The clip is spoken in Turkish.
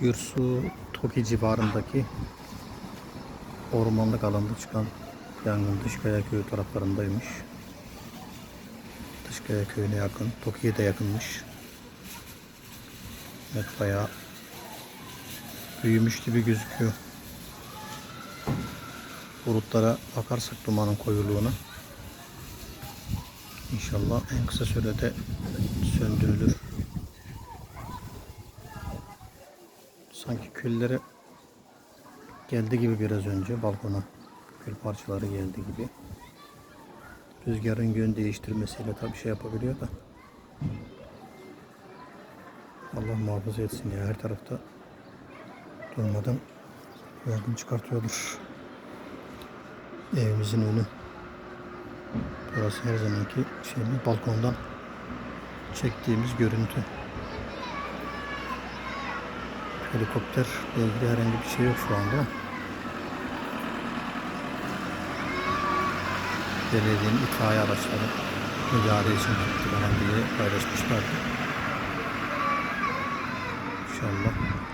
Gürsu Toki civarındaki ormanlık alanda çıkan yangın Dışkaya köyü taraflarındaymış. Dışkaya köyüne yakın, Toki'ye de yakınmış. Evet bayağı büyümüş gibi gözüküyor. Bulutlara bakarsak dumanın koyuluğuna. İnşallah en kısa sürede söndürülür. Sanki küllere geldi gibi biraz önce balkona. Kül parçaları geldi gibi. Rüzgarın yön değiştirmesiyle tabii şey yapabiliyor da. Allah muhafaza etsin ya her tarafta durmadan yangın çıkartıyordur. Evimizin önü. Burası her zamanki şeyimiz balkondan çektiğimiz görüntü. Helikopter ilgili herhangi bir şey yok şu anda. Belediyenin itfaiye araçları müdahale için gitti falan diye paylaşmışlardı. İnşallah